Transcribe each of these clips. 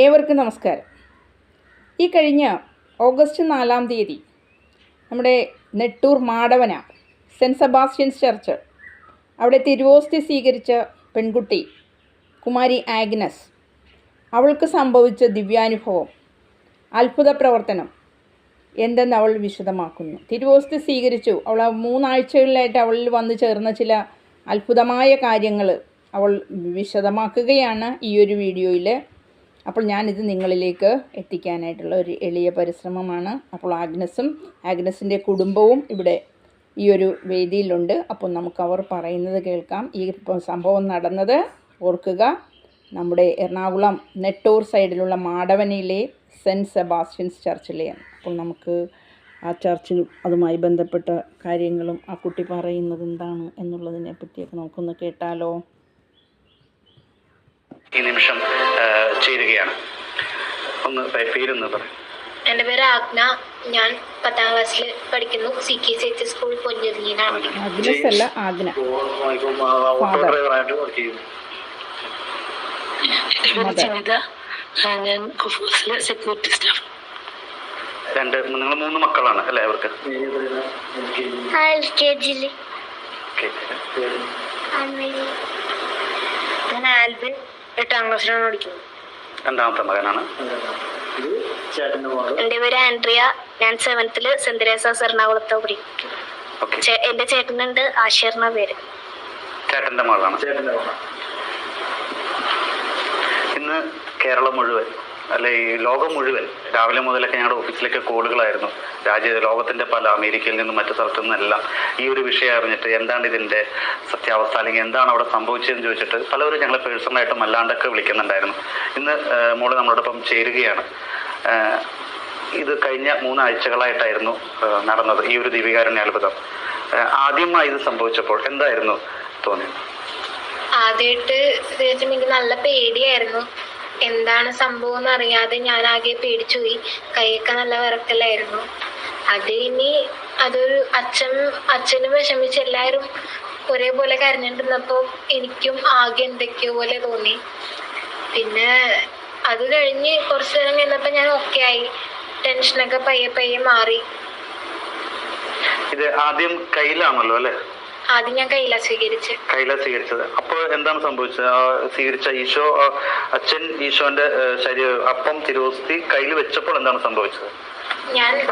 ഏവർക്കും നമസ്കാരം. ഈ കഴിഞ്ഞ ഓഗസ്റ്റ് നാലാം തീയതി നമ്മുടെ Nettoor Madavana saint Sebastian's church അവിടെ തിരുവോസ്തി സ്വീകരിച്ച പെൺകുട്ടി കുമാരി ആഗ്നസ് അവൾക്ക് സംഭവിച്ച ദിവ്യാനുഭവം അത്ഭുത പ്രവർത്തനം എന്തെന്ന് അവൾ വിശദമാക്കുന്നു. തിരുവോസ്തി സ്വീകരിച്ചു. അവൾ മൂന്നാഴ്ചകളിലായിട്ട് അവളിൽ വന്നു ചേർന്ന ചില അത്ഭുതമായ കാര്യങ്ങൾ അവൾ വിശദമാക്കുകയാണ് ഈ ഒരു വീഡിയോയിൽ അപ്പോൾ ഞാനിത് നിങ്ങളിലേക്ക് എത്തിക്കാനായിട്ടുള്ള ഒരു എളിയ പരിശ്രമമാണ്. അപ്പോൾ ആഗ്നസും ആഗ്നസിന്റെ കുടുംബവും ഇവിടെ ഈ ഒരു വേദിയിലുണ്ട്. അപ്പോൾ നമുക്ക് അവർ പറയുന്നത് കേൾക്കാം. ഈ സംഭവം നടന്നത് ഓർക്കുക. നമ്മുടെ എറണാകുളം നെട്ടൂർ സൈഡിലുള്ള മാടവനയിലെ സെന്റ് സെബാസ്റ്റ്യൻസ് ചർച്ചിലെയാണ്. അപ്പോൾ നമുക്ക് ആ ചർച്ചിലും അതുമായി ബന്ധപ്പെട്ട കാര്യങ്ങളും ആ കുട്ടി പറയുന്നത് എന്താണ് എന്നുള്ളതിനെ പറ്റിയൊക്കെ നമുക്കൊന്ന് കേട്ടാലോ? നിമിഷം ചേരുകയാണ് ഒന്ന് പേരൊന്ന് പറയും എന്റെ പേര് ആഗ്ന. ഞാൻ പത്താം ക്ലാസ്സിൽ പഠിക്കുന്നു. C K C H school പൊന്നുരുങ്ങിയിലാണ് ഞാൻ കുഫൂസിലെ സെക്യൂരിറ്റി സ്റ്റാഫ് രണ്ട് നിങ്ങൾ മൂന്ന് മക്കളാണ് അല്ലേ അവർക്ക്? ഞാൻ ആൽബിൻ എട്ടാം ക്ലാസ്സിലാണ് പഠിക്കുന്നത്. രണ്ടാമത്തെ മകനാണ്. എന്റെ പേര് ആൻഡ്രിയ. ഞാൻ സെവൻത്തിൽ സെന്റ് തെരേസാസ് എറണാകുളത്ത് പഠിക്കും ഓക്കെ. ചേ- എന്റെ ചേട്ടനുണ്ട് ആശേറിന പേര്. ചേട്ടന്റെ മകളാണ്. ഇന്ന് കേരളം മുഴുവൻ അല്ലെ ഈ ലോകം മുഴുവൻ. രാവിലെ മുതലൊക്കെ ഞങ്ങളുടെ ഓഫീസിലൊക്കെ കോളുകളായിരുന്നു. രാജ്യ ലോകത്തിന്റെ പല അമേരിക്കയിൽ നിന്നും മറ്റു സ്ഥലത്തു നിന്നെല്ലാം ഈ ഒരു വിഷയം അറിഞ്ഞിട്ട് എന്താണ് ഇതിന്റെ സത്യാവസ്ഥ? അല്ലെങ്കിൽ എന്താണ് അവിടെ സംഭവിച്ചതെന്ന് ചോദിച്ചിട്ട് പലവരും ഞങ്ങളെ പേഴ്സണലായിട്ടും അല്ലാണ്ടൊക്കെ വിളിക്കുന്നുണ്ടായിരുന്നു. ഇന്ന് മോൾ നമ്മളോടൊപ്പം ചേരുകയാണ്. ഇത് കഴിഞ്ഞ മൂന്നാഴ്ചകളായിട്ടായിരുന്നു നടന്നത് ഈ ഒരു ദീപികാരണ്യ അത്ഭുതം. ആദ്യമായി ഇത് സംഭവിച്ചപ്പോൾ എന്തായിരുന്നു തോന്നിയത്? ആദ്യമായിട്ട് നല്ല പേടിയായിരുന്നു. എന്താണ് സംഭവം എന്ന് അറിയാതെ ഞാൻ ആകെ പേടിച്ചു പോയി. കൈയൊക്കെ നല്ല വിറക്കലായിരുന്നു. അത് ഇനി അതൊരു അച്ഛൻ അച്ഛനും വിഷമിച്ച് എല്ലാവരും ഒരേപോലെ കരഞ്ഞിട്ടിരുന്നപ്പോൾ എനിക്കും ആകെ എന്തൊക്കെയോ പോലെ തോന്നി. പിന്നെ അത് കഴിഞ്ഞ് കുറച്ച് നേരം കഴിഞ്ഞപ്പോൾ ഞാൻ ഓക്കെ ആയി. ടെൻഷനൊക്കെ പയ്യെ പയ്യെ മാറി. ഇത് ആദ്യം കയ്യിലാണല്ലോ അല്ലെ? ആദ്യം ഞാൻ കയ്യില സ്വീകരിച്ച്. കയ്യില സ്വീകരിച്ചത്. അപ്പോൾ എന്താണ് സംഭവിച്ചത്? സ്വീകരിച്ച ഈശോ അച്ഛൻ ഈശോന്റെ ശരീരം അപ്പം തിരുവസ്തി കയ്യിൽ വെച്ചപ്പോൾ എന്താണ് സംഭവിച്ചത്? ഞാൻ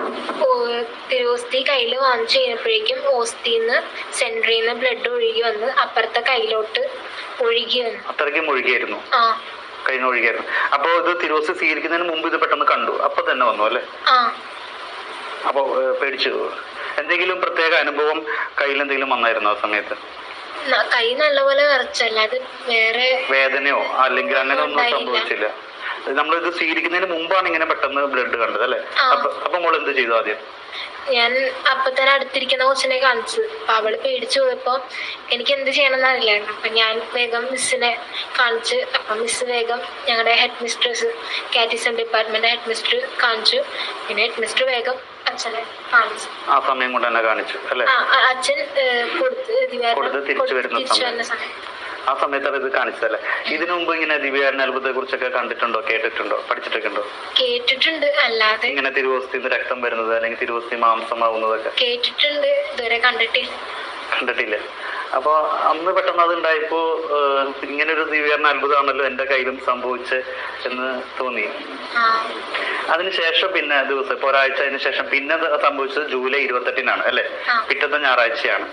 തിരുവസ്തി കയ്യിൽ വാങ്ങിച്ചു കഴിഞ്ഞപ്പോഴേക്കും ഓസ്തിന്ന് സെന്ററിൽ നിന്ന് ബ്ലഡ് ഒഴുകി വന്ന് അപ്പുറത്തെ കയ്യിലോട്ട് ഒഴുകി വന്നു. അത്രയ്ക്കും ഒഴുകിയായിരുന്നു? ആ. കഴിഞ്ഞ ഒഴുകിയായിരുന്നു. അപ്പോൾ ഇത് തിരുവോസ്തി സ്വീകരിക്കുന്നതിന് മുമ്പ് ഇത് പെട്ടെന്ന് കണ്ടു. അപ്പൊ തന്നെ വന്നു അല്ലേ? ആ. അപ്പോൾ പേടിച്ചു എന്തെങ്കിലും പ്രത്യേക അനുഭവം കയ്യിൽ എന്തെങ്കിലും വന്നായിരുന്നു ആ സമയത്ത്? കൈ നല്ലപോലെ വിറച്ചല്ല അത് വേറെ വേദനയോ അല്ലെങ്കിൽ അങ്ങനെ ഒന്നും സംഭവിച്ചില്ല. സംഭവിച്ചില്ല നമ്മളിത് സ്വീകരിക്കുന്നതിന് മുമ്പാണ് ഇങ്ങനെ പെട്ടെന്ന് ബ്ലഡ് കണ്ടത് അല്ലെ. അപ്പൊ അപ്പൊ മോൾ എന്ത് ചെയ്തു ആദ്യം? ഞാൻ അപ്പൊ തന്നെ അടുത്തിരിക്കുന്ന കൊച്ചിനെ കാണിച്ചു. അപ്പൊ അവൾ പേടിച്ചു പോയപ്പോ എനിക്ക് എന്ത് ചെയ്യണമെന്ന് അറിയില്ലായിരുന്നു. അപ്പൊ ഞാൻ വേഗം മിസ്സിനെ കാണിച്ച് അപ്പൊ മിസ് വേഗം ഞങ്ങളുടെ head mistress catechism department head mister കാണിച്ചു. പിന്നെ ഹെഡ് മിസ്റ്റർ വേഗം അച്ഛനെ കാണിച്ചു. ആ സമയം കൊണ്ട് തന്നെ കാണിച്ചു അല്ലേ? അച്ഛൻ കൊടുത്ത് തിരിച്ചു വരുന്ന സമയം. ആ സമയത്താണ് ഇത് കാണിച്ചതല്ലേ? ഇതിനു മുമ്പ് ഇങ്ങനെ ദിവ്യാരന അത്ഭുതത്തെ കുറിച്ചൊക്കെ കണ്ടിട്ടുണ്ടോ? കേട്ടിട്ടുണ്ടോ? പഠിച്ചിട്ടൊക്കെ ഉണ്ടോ കേട്ടിട്ടുണ്ട്. അല്ലാതെ ഇങ്ങനെ തിരുവോസ്തിന്ന് രക്തം വരുന്നത് അല്ലെങ്കിൽ തിരുവോസ്തി മാംസമാവുന്നതൊക്കെ. കേട്ടിട്ടുണ്ട്. ഇതുവരെ കണ്ടിട്ടില്ല. കണ്ടിട്ടില്ല. അപ്പൊ അന്ന് പെട്ടെന്ന് അത് ഇങ്ങനെ ഒരു ദിവ്യാരന അത്ഭുതമാണല്ലോ എന്റെ കയ്യിലും സംഭവിച്ച് എന്ന് തോന്നി. അതിനുശേഷം പിന്നെ ദിവസം ഇപ്പൊ ഒരാഴ്ച അതിന് ശേഷം പിന്നെ സംഭവിച്ചത് ജൂലൈ ഇരുപത്തെട്ടിനാണ് അല്ലെ. പിറ്റത്തെ ഞായറാഴ്ചയാണ്.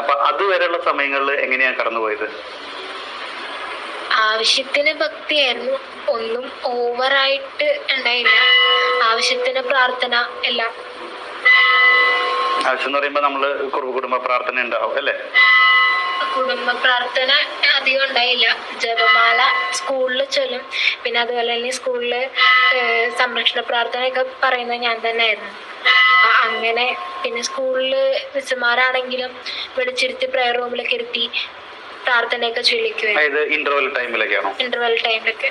അപ്പൊ അതുവരെയുള്ള സമയങ്ങളിൽ എങ്ങനെയാണ് കടന്നുപോയത്? ആവശ്യത്തിന് ഭക്തിയായിരുന്നു. ഒന്നും ഓവറായിട്ട് ഉണ്ടായില്ല. ആവശ്യത്തിന് പ്രാർത്ഥന എല്ലാം ആവശ്യം എന്ന് പറയുമ്പോൾ നമ്മൾ കുടുംബ കുടുംബ പ്രാർത്ഥന ഉണ്ടാവും അല്ലെ? കുടുംബ പ്രാർത്ഥന അധികം ഉണ്ടായില്ല. ജപമാല സ്കൂളിൽ ചൊല്ലും. പിന്നെ അതുപോലെ തന്നെ സ്കൂളിൽ സംരക്ഷണ പ്രാർത്ഥനയൊക്കെ പറയുന്നത് ഞാൻ തന്നെയായിരുന്നു. അങ്ങനെ പിന്നെ സ്കൂളിൽ മിസ്സുമാരാണെങ്കിലും വിളിച്ചിരുത്തി പ്രയർ റൂമിലൊക്കെ ഇരുത്തി പ്രാർത്ഥനയൊക്കെ ചൊല്ലിക്കുവായിരുന്നു. ഇന്റർവെൽ ടൈമിലൊക്കെ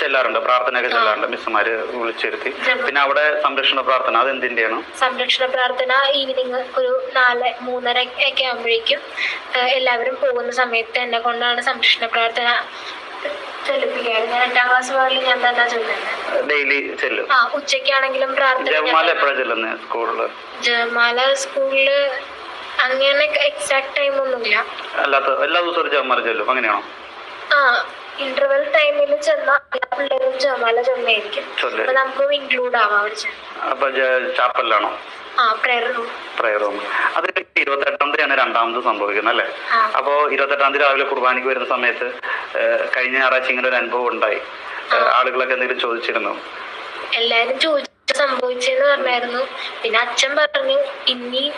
ചെല്ലാറുണ്ട്. പ്രാർത്ഥനയൊക്കെ ചെല്ലാറുണ്ട്. മിസ്സുമാര് വിളിച്ചിരുത്തി. പിന്നെ അവിടെ സംരക്ഷണ പ്രാർത്ഥന അത് എന്തിന്റെയാണ്? സംരക്ഷണ പ്രാർത്ഥന ഈവനിങ് ഒരു നാല് മൂന്നര ഒക്കെ ആകുമ്പോഴേക്കും എല്ലാവരും പോകുന്ന സമയത്ത് എന്നെ കൊണ്ടാണ് സംരക്ഷണ പ്രാർത്ഥന ഉച്ചക്കാണെങ്കിലും ഡെയിലി ചെല്ലും പ്രാർത്ഥന ജപമാല ഞാൻ എപ്പോഴാണ് ചെല്ലുന്നത്. സ്കൂളിൽ ജപമാല സ്കൂളിൽ? അങ്ങനെ എക്സാക്ട് ടൈം ഒന്നുമില്ല. അല്ലാത്ത എല്ലാ ദിവസവും ജപമാല ചെല്ലും. അങ്ങനെയാണോ? ആ ഇന്റർവെൽ ടൈമിൽ ചെന്ന എല്ലാ പിള്ളേരും ജപമാല ചെന്നായിരിക്കും. ചൊല്ല് അപ്പൊ നമുക്കും ഇൻക്ലൂഡ് ആവാം അവിടെ ചെന്ന്. അപ്പൊ ജ- ചാപ്പലിലാണോ? ആ പ്രയർ റൂം പ്രയർ റൂം അത് ഇരുപത്തെട്ടാം തീയതിയാണ് രണ്ടാമത് സംഭവിക്കുന്നത് അല്ലേ? ആ. അപ്പോ ഇരുപത്തെട്ടാം തീയതി രാവിലെ കുർബാനയ്ക്ക് വരുന്ന സമയത്ത് ഏഹ്, കഴിഞ്ഞ ഞായറാഴ്ച ഇങ്ങനെ ഒരു അനുഭവം ഉണ്ടായി. ഏഹ്, ആളുകളൊക്കെ എന്തെങ്കിലും ചോദിച്ചിരുന്നു? എല്ലാരും ചോദിച്ചു സംഭവിച്ചെന്ന് പറഞ്ഞായിരുന്നു. പിന്നെ അച്ഛൻ പറഞ്ഞു ഇനി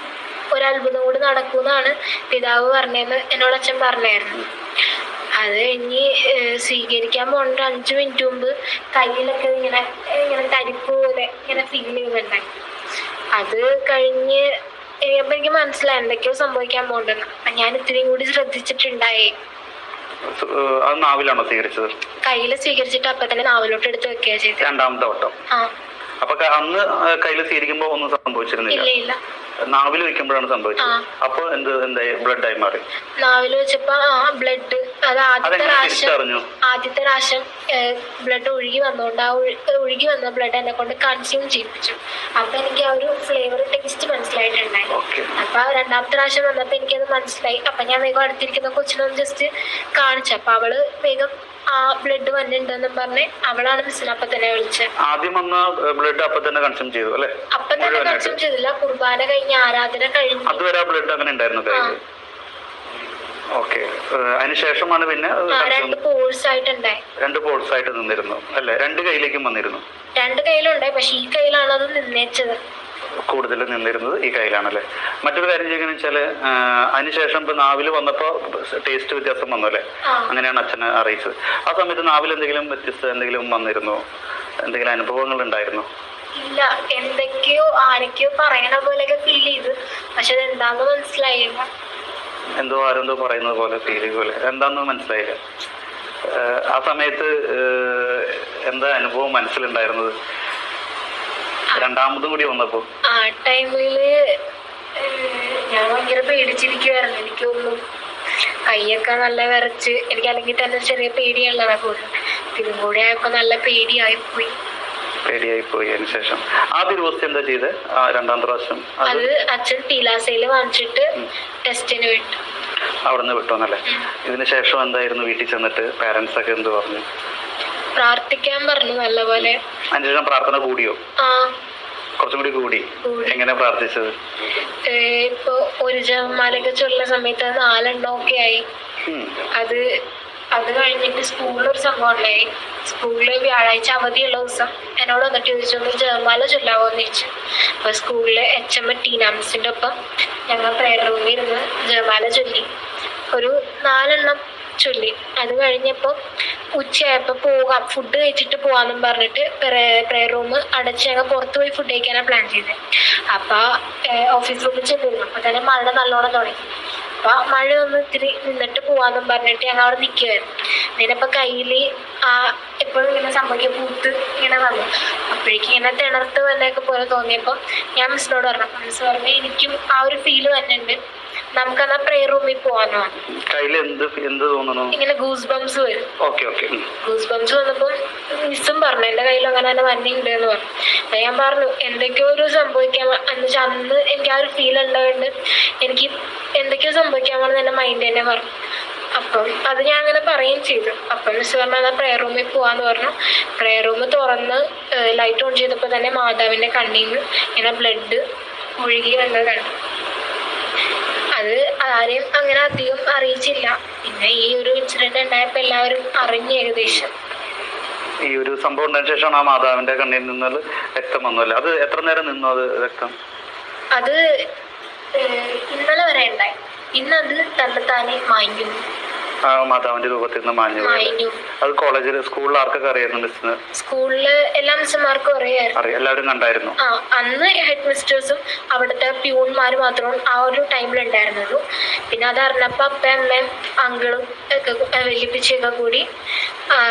ഒരു അത്ഭുതം കൂടി നടക്കൂന്നാണ്. പിതാവ് പറഞ്ഞതെന്ന് എന്നോട് അച്ഛൻ പറഞ്ഞായിരുന്നു. അത് ഇനി സ്വീകരിക്കാൻ പോകേണ്ട അഞ്ചു മിനിറ്റ് മുമ്പ് കയ്യിലൊക്കെ ഇങ്ങനെ ഇങ്ങനെ തരിപ്പ് പോലെ ഇങ്ങനെ ഫീൽ ചെയ്യുന്നുണ്ടായി. അത് കഴിഞ്ഞ് കഴിഞ്ഞപ്പോൾ എനിക്ക് മനസ്സിലായി എന്തൊക്കെയോ സംഭവിക്കാൻ പോകണ്ടെന്ന് അപ്പം ഞാൻ ഇത്രയും കൂടി ശ്രദ്ധിച്ചിട്ടുണ്ടായേ. അത് നാവിലാണോ സ്വീകരിച്ചത്? കയ്യിൽ സ്വീകരിച്ചിട്ട് അപ്പൊ തന്നെ നാവിലോട്ട് എടുത്ത് വെക്കുക ചെയ്തത്. രണ്ടാമത്തെ വട്ടം. അപ്പൊ അന്ന് കയ്യിൽ സ്വീകരിക്കുമ്പോ ഒന്നും സംഭവിച്ചിരുന്നില്ല? നാവിൽ വെക്കുമ്പോഴാണ് സംഭവിച്ചത്? അപ്പൊ എന്ത് എന്തായി? ബ്ലഡ് ആയി മാറി? നാവിൽ വെച്ചപ്പോ ബ്ലഡ് അത് ആദ്യത്തെ പ്രാവശ്യം ആദ്യത്തെ പ്രാവശ്യം ബ്ലഡ് ഒഴുകി വന്നുകൊണ്ട് ആ ഒഴുകി വന്ന ബ്ലഡ് എന്നെ കൊണ്ട് കൺസ്യൂം ചെയ്യിപ്പിച്ചു. അപ്പൊ എനിക്ക് ആ ഒരു ഫ്ലേവർ ടേസ്റ്റ് മനസ്സിലായിട്ടുണ്ടായി. അപ്പൊ ആ രണ്ടാമത്തെ പ്രാവശ്യം വന്നപ്പോ എനിക്കത് മനസ്സിലായി. അപ്പൊ ഞാൻ വേഗം അടുത്തിരിക്കുന്ന കൊച്ചിനൊന്ന് ജസ്റ്റ് കാണിച്ചു. അപ്പൊ അവൾ വേഗം ആ ബ്ലഡ് വന്നിട്ടുണ്ടെന്നും പറഞ്ഞ് അവളാണ് മിസ്സിനെ അപ്പൊ തന്നെ വിളിച്ചത് ആദ്യം വന്ന ബ്ലഡ് അപ്പൊ തന്നെ കൺസ്യൂം ചെയ്തു അല്ലെ? അപ്പൊ തന്നെ കൺസ്യൂം ചെയ്തില്ല. കുർബാന കഴിഞ്ഞ് ആരാധന കഴിഞ്ഞു. അതുവരെ ബ്ലഡ് അങ്ങനെ ഉണ്ടായിരുന്നു ഓക്കെ. അതിനുശേഷമാണ് പിന്നെ രണ്ട് പോൾസ് ആയിട്ടുണ്ടായി രണ്ട് പോൾസ് ആയിട്ട് നിന്നിരുന്നു അല്ലെ? രണ്ട് കൈയിലേക്കും വന്നിരുന്നു. രണ്ട് കയ്യിലുണ്ടായി പക്ഷെ ഈ കയ്യിലാണ് അത് നിന്നേച്ചത്. കൂടുതൽ നിന്നിരുന്നത് ഈ കയ്യിലാണല്ലേ? മറ്റൊരു കാര്യം ചെയ്യുന്നത് വെച്ചാൽ അതിനുശേഷം ഇപ്പൊ നാവിൽ വന്നപ്പോ ടേസ്റ്റ് വ്യത്യാസം വന്നു അല്ലേ? അങ്ങനെയാണ് അച്ഛനെ അറിയിച്ചത്. ആ സമയത്ത് നാവിൽ എന്തെങ്കിലും വ്യത്യസ്ത എന്തെങ്കിലും വന്നിരുന്നോ? എന്തെങ്കിലും അനുഭവങ്ങൾ ഉണ്ടായിരുന്നോ? ഇല്ല എന്തൊക്കെയോ ആരൊക്കെയോ പറയണ പോലെയൊക്കെ ഫീൽ ചെയ്തു. പക്ഷെ അത് എന്താന്ന് മനസ്സിലായില്ല. എന്തോ ആരെന്തോ പറയുന്നത് പോലെ ഫീൽ പോലെ എന്താണെന്ന് മനസ്സിലായില്ല. ആ സമയത്ത് എന്താ അനുഭവം മനസ്സിലുണ്ടായിരുന്നത്? രണ്ടാമതും കൂടി വന്നപ്പോ? ആ ടൈമിൽ ഞാൻ ഭയങ്കര പേടിച്ചിരിക്കുവായിരുന്നു. എനിക്കൊന്നും കൈയൊക്കെ നല്ല വിറച്ച് എനിക്ക് അല്ലെങ്കിൽ തന്നെ ചെറിയ പേടിയുള്ളതാണ് കൂടുതൽ ഇതും കൂടെ ആയപ്പോ നല്ല പേടിയായി പോയി പേടിയായി പോയി അതിന് ശേഷം. ആദ്യ ദിവസം എന്താ ചെയ്ത്? ആ രണ്ടാം പ്രാവശ്യം? അത് അച്ഛൻ ടീലാസയിൽ വാങ്ങിച്ചിട്ട് ടെസ്റ്റിന് വിട്ടു. അവിടുന്ന് വിട്ടു എന്നല്ലേ ഇതിന് ശേഷം എന്തായിരുന്നു വീട്ടിൽ ചെന്നിട്ട്? പാരന്റ്സ് ഒക്കെ എന്ത് പറഞ്ഞു? പ്രാർത്ഥിക്കാൻ പറഞ്ഞു നല്ലപോലെ. അതിനുശേഷം പ്രാർത്ഥന കൂടിയോ? കുറച്ചും കൂടി കൂടി. എങ്ങനെ പ്രാർത്ഥിച്ചത്? ഇപ്പൊ ഒരു ജപമാലയൊക്കെ ചൊല്ലുന്ന സമയത്ത് നാലെണ്ണം ഒക്കെ ആയി. അത് അത് കഴിഞ്ഞിട്ട് സ്കൂളിൽ ഒരു സംഭവം ഉണ്ടായി. സ്കൂളിൽ വ്യാഴാഴ്ച അവധിയുള്ള ദിവസം എന്നോട് വന്നിട്ട് ചോദിച്ചു ഒന്ന് ജർമാല ചൊല്ലാവോ? എന്ന് ചോദിച്ചു. അപ്പൊ സ്കൂളിലെ എച്ച് എം ടീന മിസ്സിന്റെ ഒപ്പം ഞങ്ങൾ പ്രയർ റൂമിൽ ഇരുന്ന് ജർമാല ചൊല്ലി. ഒരു നാലെണ്ണം ചൊല്ലി. അത് കഴിഞ്ഞപ്പോൾ ഉച്ചയായപ്പോൾ പോകാം ഫുഡ് കഴിച്ചിട്ട് പോകാമെന്നും പറഞ്ഞിട്ട് പ്രെയർ റൂം അടച്ച് ഞങ്ങൾ പുറത്ത് പോയി ഫുഡ് കഴിക്കാനാണ് പ്ലാൻ ചെയ്തത് അപ്പോൾ ഓഫീസ് റൂമിൽ ചെന്നിരുന്നു. അപ്പോൾ തന്നെ മഴ നല്ലോണം തുടങ്ങി. അപ്പോൾ മഴ ഒന്ന് ഇത്തിരി നിന്നിട്ട് പോവാന്നും പറഞ്ഞിട്ട് ഞങ്ങൾ അവിടെ നിൽക്കുമായിരുന്നു ഇതിനപ്പോൾ കയ്യിൽ ആ എപ്പോഴും ഇങ്ങനെ സംഭവിക്കുക പൂത്ത് ഇങ്ങനെ വന്നു. അപ്പോഴേക്കും ഇങ്ങനെ തിണർത്ത് വന്നൊക്കെ പോലെ തോന്നിയപ്പോൾ ഞാൻ മിസ്സിനോട് പറഞ്ഞു മിസ് പറഞ്ഞു എനിക്കും ആ ഒരു ഫീൽ തന്നെയുണ്ട് നമുക്കെന്നാ പ്രെയർ റൂമിൽ പോവാനാണ് കയ്യിൽ എന്ത് എന്ത് തോന്നുന്നു ഇങ്ങനെ ഗൂസ് ബംസ് വരും. ഓക്കെ ഓക്കെ ഗൂസ് ബംസ് വന്നപ്പോൾ മിസ്സും പറഞ്ഞു എന്റെ കയ്യിൽ അങ്ങനെ തന്നെ വന്നിട്ടുണ്ട് എന്ന് പറഞ്ഞു ഞാൻ പറഞ്ഞു എന്തൊക്കെയോ ഒരു സംഭവിക്കാൻ എന്നുവെച്ചാൽ അന്ന് എനിക്ക് ആ ഒരു ഫീൽ ഉണ്ടായതുകൊണ്ട് എനിക്ക് എന്തൊക്കെയോ സംഭവിക്കാൻ പോകുന്ന എന്റെ മൈൻഡ് തന്നെ പറഞ്ഞു. അപ്പം അത് ഞാൻ അങ്ങനെ പറയുകയും ചെയ്തു. അപ്പം മിസ് പറഞ്ഞു എന്നാൽ പ്രയർ റൂമിൽ പോവാന്ന് പറഞ്ഞു. പ്രെയർ റൂം തുറന്ന് ലൈറ്റ് ഓൺ ചെയ്തപ്പോൾ തന്നെ മാതാവിന്റെ കണ്ണിൽ നിന്ന് ഇങ്ങനെ ബ്ലഡ് ഒഴുകി വന്നത് കണ്ടു. അത് ആരെയും അങ്ങനെ അധികം അറിയിച്ചില്ല. പിന്നെ ഈ ഒരു ഇൻസിഡന്റ് ഉണ്ടായപ്പോ എല്ലാവരും അറിഞ്ഞു ഏകദേശം. ഈ ഒരു സംഭവം ഉണ്ടായ ശേഷമാണ് ആ മാതാവിന്റെ കണ്ണിൽ നിന്ന് രക്തം വന്നു അല്ലേ അത് എത്ര നേരം നിന്നു അത് രക്തം? അത് ഇന്നലെ വരെ ഉണ്ടായി. ഇന്നത് തന്നെത്താനെ ആ മാതാവിന്റെ രൂപത്തിൽ നിന്ന് മാഞ്ഞു മാഞ്ഞു. അത് കോളേജിൽ സ്കൂളിൽ ആർക്കൊക്കെ അറിയായിരുന്നു മിസ്സിന് സ്കൂളിൽ എല്ലാ മിസ്സുമാർക്കും അറിയായിരുന്നു. അറിയാം. എല്ലാവരും കണ്ടായിരുന്നു. ആ അന്ന് ഹെഡ് മിസ്റ്റേഴ്സും അവിടുത്തെ പ്യൂൺമാർ മാത്രം ആ ഒരു ടൈമിൽ ഉണ്ടായിരുന്നുള്ളൂ. പിന്നെ അത് അറിഞ്ഞപ്പോൾ അപ്പ അമ്മയും അങ്കിളും ഒക്കെ കൂ- കൂടി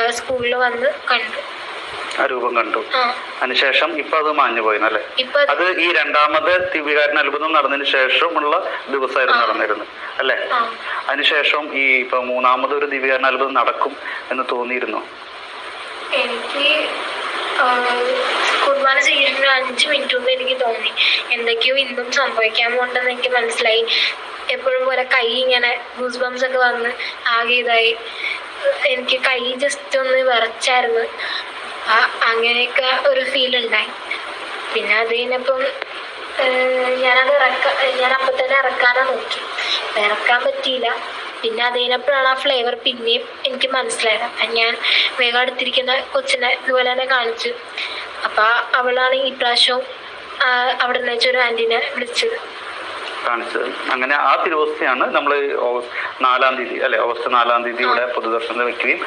സ്കൂളിൽ വന്ന് കണ്ടു. ആ രൂപം കണ്ടു. അതിനുശേഷം ഇപ്പൊ അത് മാഞ്ഞു പോയിന്നല്ലേ അല്ലെ? അത് ഈ രണ്ടാമത് ദിവ്യകാരൻ അത്ഭുതം നടന്നതിന് ശേഷമുള്ള ദിവസമായിരുന്നു. നടന്നിരുന്നത് അല്ലേ? അതിനുശേഷം ഈ ഇപ്പൊ മൂന്നാമത് ഒരു ദിവ്യകാരൻ അത്ഭുതം നടക്കും എന്ന് തോന്നിയിരുന്നു. എനിക്ക് കുർബാന ചെയ്യുന്ന അഞ്ച് മിനിറ്റ് മുമ്പ് എനിക്ക് തോന്നി. എന്തൊക്കെയോ ഇന്നും സംഭവിക്കാൻ പോണ്ടെന്ന് എനിക്ക് മനസ്സിലായി. എപ്പോഴും പോലെ കൈ ഇങ്ങനെ ഗൂസ് ബംസ് ഒക്കെ വന്ന് ആകെ ഇതായി. എനിക്ക് കൈ ജസ്റ്റ് ഒന്ന് വിറച്ചായിരുന്നു. ആ അങ്ങനെയൊക്കെ ഒരു ഫീൽ ഉണ്ടായി. പിന്നെ അത് കഴിഞ്ഞപ്പം ഞാനത് ഇറക്ക ഞാൻ അപ്പൊ തന്നെ ഇറക്കാനാ നോക്കി. ഇറക്കാൻ പറ്റിയില്ല. പിന്നെ അത് കഴിഞ്ഞപ്പോഴാണ് ആ ഫ്ലേവർ പിന്നെയും എനിക്ക് മനസ്സിലായത്. ഞാൻ വേഗം അടുത്തിരിക്കുന്ന കൊച്ചിനെ ഇതുപോലെ തന്നെ കാണിച്ചു. അപ്പം അവളാണ് ഈ പ്രാവശ്യവും അവിടെ നിന്ന് വെച്ചൊരു ആന്റീനെ വിളിച്ചത്. കാണിച്ചത്. അങ്ങനെ ആ തിരുവസ്ഥയാണ് നമ്മൾ നാലാം തീയതി അല്ലെ ഓഗസ്റ്റ് നാലാം തീയതി ഇവിടെ പൊതുദർശനത്തിൽ വെക്കുകയും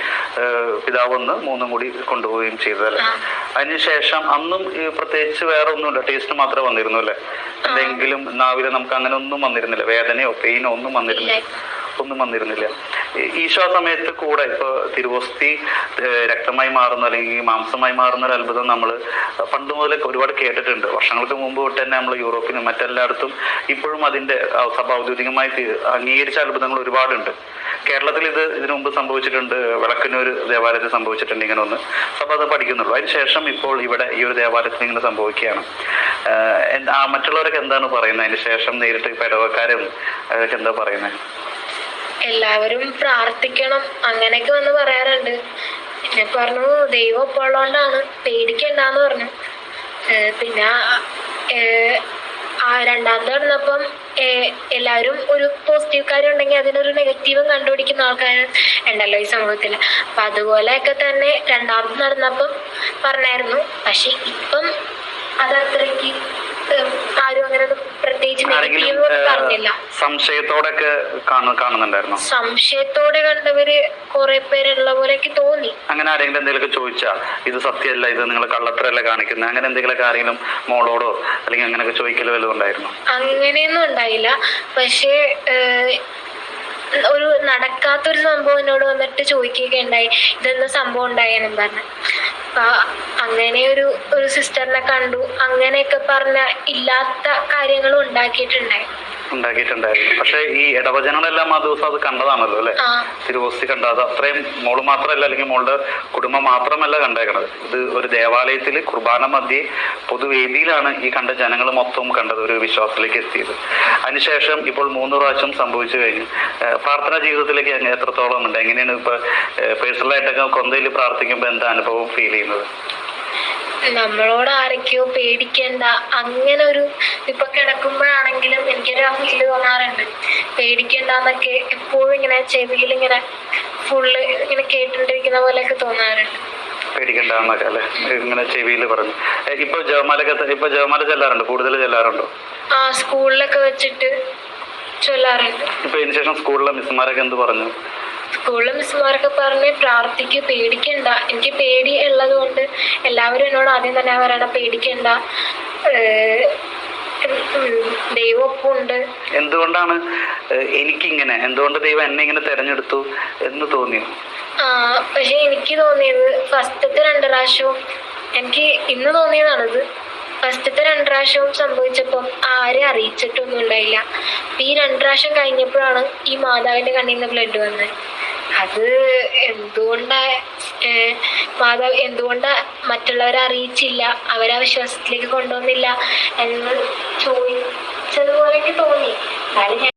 പിതാവ് ഒന്ന് മൂന്നും കൂടി കൊണ്ടുപോവുകയും ചെയ്തത് അല്ലേ? അതിനുശേഷം അന്നും പ്രത്യേകിച്ച് വേറെ ഒന്നുമില്ല ടേസ്റ്റ് മാത്രമേ വന്നിരുന്നു അല്ലേ? എന്തെങ്കിലും നാവിലെ നമുക്ക് അങ്ങനെ ഒന്നും വന്നിരുന്നില്ല വേദനയോ പെയിനോ ഒന്നും വന്നിരുന്നില്ല. ഒന്നും വന്നിരുന്നില്ല. ഈശോ സമയത്ത് കൂടെ ഇപ്പൊ തിരുവസ്തി രക്തമായി മാറുന്ന അല്ലെങ്കിൽ മാംസമായി മാറുന്ന ഒരു അത്ഭുതം നമ്മൾ പണ്ട് മുതലൊക്കെ ഒരുപാട് കേട്ടിട്ടുണ്ട്. വർഷങ്ങൾക്ക് മുമ്പ് തൊട്ട് തന്നെ നമ്മൾ യൂറോപ്പിലും മറ്റെല്ലായിടത്തും ഇപ്പോഴും അതിന്റെ സഭ ഔദ്യോഗികമായി അംഗീകരിച്ച അത്ഭുതങ്ങൾ ഒരുപാടുണ്ട്. കേരളത്തിൽ ഇത് ഇതിനു മുമ്പ് സംഭവിച്ചിട്ടുണ്ട്. വിളക്കിനൊരു ദേവാലയത്തിൽ സംഭവിച്ചിട്ടുണ്ട് ഇങ്ങനെ ഒന്ന്. സഭ അത് പഠിക്കുന്നുള്ളൂ. അതിനുശേഷം ഇപ്പോൾ ഇവിടെ ഈ ഒരു ദേവാലയത്തിൽ ഇങ്ങനെ സംഭവിക്കുകയാണ്. മറ്റുള്ളവരൊക്കെ എന്താണ് പറയുന്നത്? അതിന് ശേഷം നേരിട്ട് ഇപ്പൊ ഇടവക്കാരും അതൊക്കെ എന്താ പറയുന്നത്? എല്ലാവരും പ്രാർത്ഥിക്കണം. അങ്ങനെയൊക്കെ വന്ന് പറയാറുണ്ട്. പിന്നെ പറഞ്ഞു ദൈവം ഇപ്പോൾ ഉള്ളതുകൊണ്ടാണ് പേടിക്കണ്ടെന്ന് പറഞ്ഞു. പിന്നെ ആ രണ്ടാമത് നടന്നപ്പം എല്ലാവരും ഒരു പോസിറ്റീവ് കാര്യം ഉണ്ടെങ്കിൽ അതിനൊരു നെഗറ്റീവും കണ്ടുപിടിക്കുന്ന ആൾക്കാർ ഉണ്ടല്ലോ ഈ സമൂഹത്തിൽ അപ്പം അതുപോലെയൊക്കെ തന്നെ രണ്ടാമത് നടന്നപ്പം പറഞ്ഞായിരുന്നു. പക്ഷെ ഇപ്പം അതത്രയ്ക്ക് ആരും അങ്ങനെ പ്രത്യേകിച്ച് നെഗറ്റീവ് പറഞ്ഞില്ല. സംശയത്തോടൊക്കെ കാണുന്നുണ്ടായിരുന്നോ? സംശയത്തോടെ കണ്ടവര് കുറെ പേരുള്ള പോലെയൊക്കെ തോന്നി. അങ്ങനെ ആരെങ്കിലും എന്തെങ്കിലും ചോദിച്ചാ ഇത് സത്യമല്ല ഇത് നിങ്ങൾ കള്ളത്തരല്ല കാണിക്കുന്നത് അങ്ങനെ എന്തെങ്കിലും ആരെങ്കിലും മോളോടോ അല്ലെങ്കിൽ അങ്ങനെയൊക്കെ ചോദിക്കൽ വല്ലതും ഉണ്ടായിരുന്നു? അങ്ങനെയൊന്നും ഉണ്ടായില്ല. പക്ഷേ ഒരു നടക്കാത്തൊരു സംഭവം എന്നോട് വന്നിട്ട് ചോദിക്കുകയൊക്കെ ഉണ്ടായി. ഇതെന്താ സംഭവം ഉണ്ടായെന്നും? പറഞ്ഞു. അങ്ങനെ ഒരു ഒരു സിസ്റ്ററിനെ കണ്ടു. അങ്ങനെയൊക്കെ പറഞ്ഞ ഇല്ലാത്ത കാര്യങ്ങളും ഉണ്ടാക്കിയിട്ടുണ്ടായി ഉണ്ടാക്കിയിട്ടുണ്ടായിരുന്നു. പക്ഷെ ഈ ഇടവചനങ്ങളെല്ലാം ആ ദിവസം അത് കണ്ടതാണല്ലോ അല്ലെ? തിരുവോസ്തി കണ്ട അത് അത്രയും മോൾ മാത്രമല്ല അല്ലെങ്കിൽ മോളുടെ കുടുംബം മാത്രമല്ല കണ്ടേക്കണത്. ഇത് ഒരു ദേവാലയത്തിൽ കുർബാന മധ്യേ പൊതുവേദിയിലാണ് ഈ കണ്ട ജനങ്ങൾ മൊത്തം കണ്ടത് ഒരു വിശ്വാസത്തിലേക്ക് എത്തിയത്. അതിനുശേഷം ഇപ്പോൾ മൂന്ന് പ്രാവശ്യം സംഭവിച്ചു കഴിഞ്ഞു. പ്രാർത്ഥനാ ജീവിതത്തിലേക്ക് എത്രത്തോളം ഉണ്ട്? എങ്ങനെയാണ് ഇപ്പൊ പേഴ്സണലായിട്ടൊക്കെ കൊന്തയിൽ പ്രാർത്ഥിക്കുമ്പോൾ എന്താ അനുഭവം ഫീൽ ചെയ്യുന്നത്? നമ്മളോട് ആരൊക്കെയോ പേടിക്കേണ്ട അങ്ങനെ ഒരു ഇപ്പൊ കിടക്കുമ്പോഴാണെങ്കിലും എനിക്കൊരു ഫീൽ തോന്നാറുണ്ട്. പേടിക്കേണ്ടെന്നൊക്കെ എപ്പോഴും ഇങ്ങനെ ചെവിയിൽ ഇങ്ങനെ ഫുള്ള് ഇങ്ങനെ കേട്ടിട്ടിരിക്കുന്ന പോലെയൊക്കെ തോന്നാറുണ്ട്. പേടിക്കണ്ടെന്നൊക്കെ അല്ലെ? ഇങ്ങനെ ചെവിയിൽ പറഞ്ഞു. ഇപ്പൊ ജവമാലൊക്കെ ഇപ്പൊ ജവമാല ചെല്ലാറുണ്ട്? കൂടുതൽ ചെല്ലാറുണ്ടോ? ആ സ്കൂളിലൊക്കെ വെച്ചിട്ട് ചൊല്ലാറുണ്ട്. ഇപ്പൊ ഇതിനുശേഷം സ്കൂളിലെ മിസ്സുമാരൊക്കെ എന്ത് പറഞ്ഞു? സ്കൂളിലെ മിസ്സുമാരൊക്കെ പറഞ്ഞ് പ്രാർത്ഥിക്ക് പേടിക്കണ്ട. എനിക്ക് പേടി ഉള്ളത് കൊണ്ട് എല്ലാവരും എന്നോട് ആദ്യം തന്നെ പറയണ പേടിക്കണ്ട. ഉം എന്തുകൊണ്ടാണ്? എനിക്കിങ്ങനെ എന്തുകൊണ്ട് ദൈവം എന്നെ ഇങ്ങനെ തെരഞ്ഞെടുത്തു എന്ന് തോന്നിയോ? ആ പക്ഷെ എനിക്ക് തോന്നിയത് ഫസ്റ്റത്തെ രണ്ട് പ്രാവശ്യവും എനിക്ക് ഇന്ന് തോന്നിയതാണിത്. ഫസ്റ്റത്തെ രണ്ട് പ്രാവശ്യവും സംഭവിച്ചപ്പം ആരെയും അറിയിച്ചിട്ടൊന്നും ഉണ്ടായില്ല. ഈ രണ്ട് പ്രാവശ്യം കഴിഞ്ഞപ്പോഴാണ് ഈ മാതാവിന്റെ കണ്ണിൽ നിന്ന് ബ്ലഡ് വന്നത്. അത് എന്തുകൊണ്ടാ മാതാവ് എന്തുകൊണ്ടാ മറ്റുള്ളവരെ അറിയിച്ചില്ല അവരെ വിശ്വാസത്തിലേക്ക് കൊണ്ടുവന്നില്ല എന്ന് ചോദിച്ചതുപോലെയൊക്കെ തോന്നി. എന്നാലും ഞാൻ